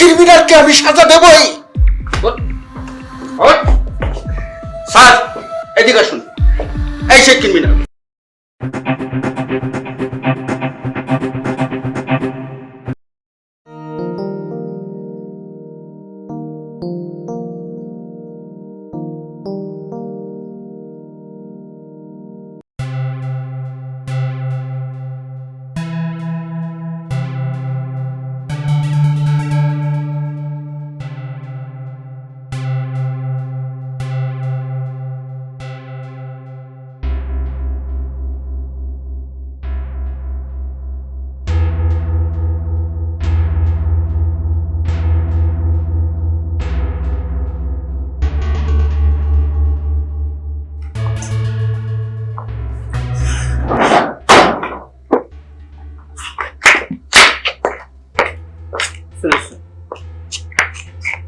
ক্রিমিনালকে আমি সাজা দেবই।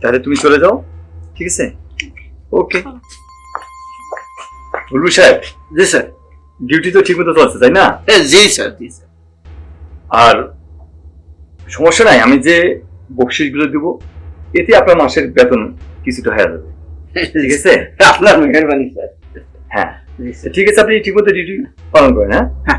তাহলে তুমি চলে যাও ঠিক আছে? ওকে বুলবু সাহেব জি স্যার। ডিউটি তো ঠিক মতো চলছে তাই না? জি স্যার জি স্যার। আর সমস্যা নাই আমি যে বকশিসগুলো দিব এতে আপনার মাসের বেতন কিছুটা হয়ে যাবে। ঠিক আছে? আপনার মেহরবানি স্যার। হ্যাঁ। ঠিক আছে আপনি ঠিক মতো ডিউটি পালন করেন হ্যাঁ।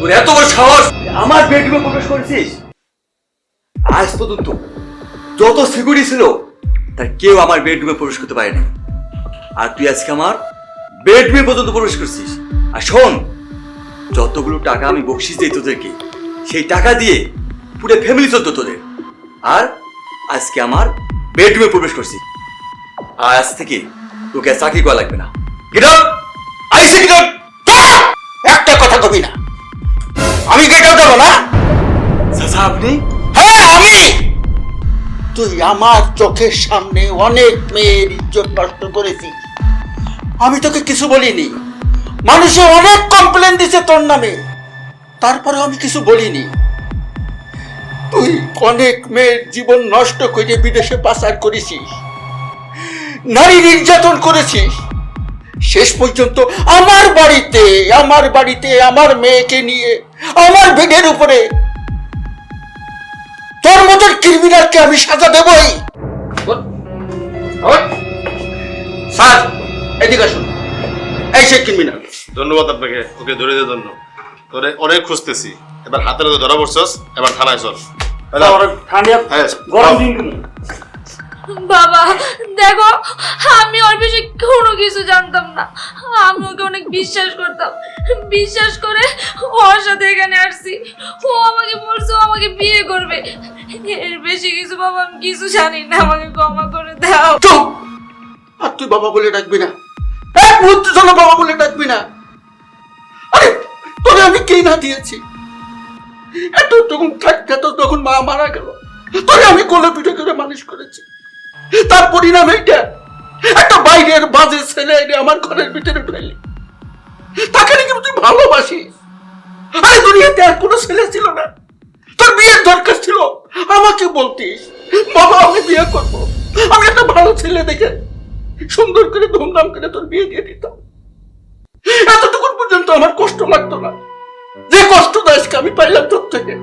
তোর এত বড় সাহস! আমার বেডরুমে প্রবেশ করেছিস? আজ পর্যন্ত যত সিকিউরিটি ছিল, তার কেউ আমার বেডরুমে প্রবেশ করতে পারেনি। আর তুই আজকে আমার বেডরুমে পর্যন্ত প্রবেশ করছিস। আর শোন, যতগুলো টাকা আমি বকশিস দিই তোদেরকে, সেই টাকা দিয়ে পুরো ফ্যামিলি চলতো তোদের। আর আজকে আমার বেডরুমে প্রবেশ করছিস আর আজ থেকে তোকে আর চাকরি করা লাগবে না। Get out I say get একটা কথা কবি না। আমি গেট আউট হব না। চাচা আপনি? হ্যাঁ আমি! তুই আমার চোখের সামনে অনেক মেয়ের ইজ্জত নষ্ট করেছিস। আমি তোকে কিছু বলিনি। মানুষে অনেক কমপ্লেন দিছে তোর নামে। তারপরে আমি কিছু বলিনি। তুই অনেক মেয়ের জীবন নষ্ট করে বিদেশে পাচার করেছিস। নারী নির্যাতন করেছিস। শেষ পর্যন্ত আমার বাড়িতে আমার বাড়িতে আমার মেয়েকে নিয়ে আমার বেডের উপরে তোর মতন ক্রিমিনালকে আমি সাজা দেবই। স্যার এদিকে আসুন। এই সে ক্রিমিনাল ধন্যবাদ আপনাকে। ওকে ধরে দেওয়ার জন্য। তোরে অনেক খুঁজতেছি। এবার হাতের হাতে ধরা পড়ছস এবার থানায় চল। হ্যাঁ, বাবা, দেখো, আমি ওর বিষয়ে কোনো কিছু জানতাম না। আমি ওকে অনেক বিশ্বাস করতাম। বিশ্বাস করে ওর সাথে এখানে আসছি। ও আমাকে বলছে, ও আমাকে বিয়ে করবে। এর বেশি কিছু বাবা, আমি কিছু জানি না। আমাকে ক্ষমা করে দাও। চুপ! আর তুই বাবা বলে ডাকবি না। এক মুহূর্ত জন্য বাবা বলে ডাকবি না। আরে, তোরে আমি কে না দিয়েছি? এত তখন থাকতে তো তখন মা মারা গেল। তোরে আমি কোলে পিঠে করে মানুষ করেছি। তার পরিণাম এইটা। একটা বাইরের বাজে ছেলে এনে আমার ঘরের ভিতরে ফেলে তাকে নাকি তুই ভালোবাসিস? আরে দুনিয়াতে আর কোনো ছেলে ছিল না। তোর বিয়ের দরকার ছিল। আমাকে বলতিস, বাবা, আমি বিয়ে করব। আমি একটা ভালো ছেলে দেখে সুন্দর করে ধুমধাম করে তোর বিয়ে দিয়ে দিতাম। এতটুকুন পর্যন্ত আমার কষ্ট লাগতো না। যে কষ্ট আজকে আমি পাইলাম তোর থেকে।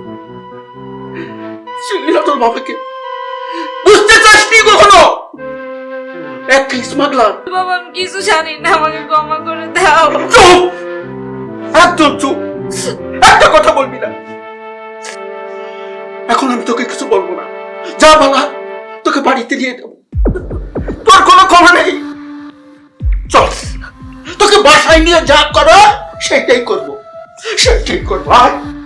চিনি না তোর বাবাকে বুঝতে চাসনি কখনো? একটা স্মাগলার বাবা আমি কিছু জানি না আমাকে ক্ষমা করে দাও। চুপ! একদম চুপ! একটা কথা বলবি না। এখন আমি তোকে কিছু বলব না। যা বাবা তোকে বাড়িতে নিয়ে দেবো তোর কোনো খবর নেই। চল তোকে বাসায় নিয়ে যা করো সেটাই করব। সেটাই করব আয়।